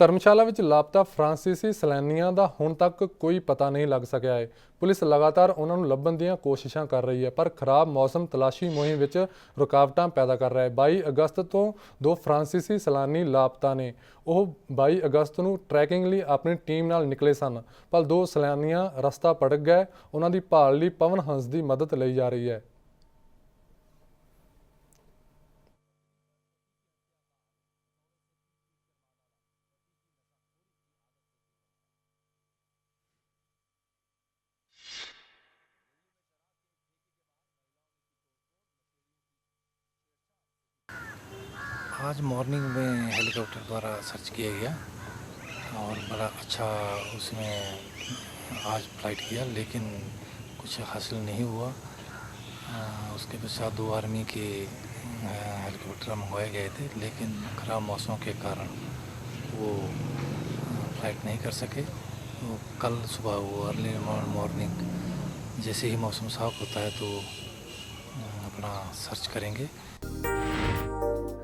ਧਰਮਸ਼ਾਲਾ ਵਿੱਚ ਲਾਪਤਾ ਫ੍ਰਾਂਸੀਸੀ ਸੈਲਾਨੀਆਂ ਦਾ ਹੁਣ ਤੱਕ ਕੋਈ ਪਤਾ ਨਹੀਂ ਲੱਗ ਸਕਿਆ ਹੈ ਪੁਲਿਸ ਲਗਾਤਾਰ ਉਹਨਾਂ ਨੂੰ ਲੱਭਣ ਦੀਆਂ ਕੋਸ਼ਿਸ਼ਾਂ ਕਰ ਰਹੀ ਹੈ, ਪਰ ਖਰਾਬ ਮੌਸਮ, ਤਲਾਸ਼ੀ ਮੁਹਿੰਮ ਵਿੱਚ ਰੁਕਾਵਟਾਂ ਪੈਦਾ ਕਰ ਰਿਹਾ ਹੈ 22 ਅਗਸਤ ਤੋਂ ਦੋ ਫ੍ਰਾਂਸੀਸੀ ਸੈਲਾਨੀ ਲਾਪਤਾ ਨੇ। ਉਹ 22 ਅਗਸਤ ਨੂੰ ਟਰੈਕਿੰਗ ਲਈ ਆਪਣੀ ਟੀਮ ਨਾਲ ਨਿਕਲੇ ਸਨ, ਪਰ ਦੋ ਸੈਲਾਨੀਆਂ ਰਸਤਾ ਭਟਕ ਗਏ। ਉਹਨਾਂ ਦੀ ਭਾਲ ਲਈ ਪਵਨ ਹੰਸ ਦੀ ਮਦਦ ਲਈ ਜਾ ਰਹੀ ਹੈ। आज मॉर्निंग में हेलीकॉप्टर द्वारा सर्च किया गया और बड़ा अच्छा उसमें आज फ़्लाइट किया, लेकिन कुछ हासिल नहीं हुआ। उसके पश्चात दो आर्मी के हेलीकॉप्टर मंगवाए गए थे, लेकिन ख़राब मौसम के कारण वो फ़्लाइट नहीं कर सके। तो कल सुबह वो अर्ली मॉर्निंग जैसे ही मौसम साफ़ होता है तो अपना सर्च करेंगे।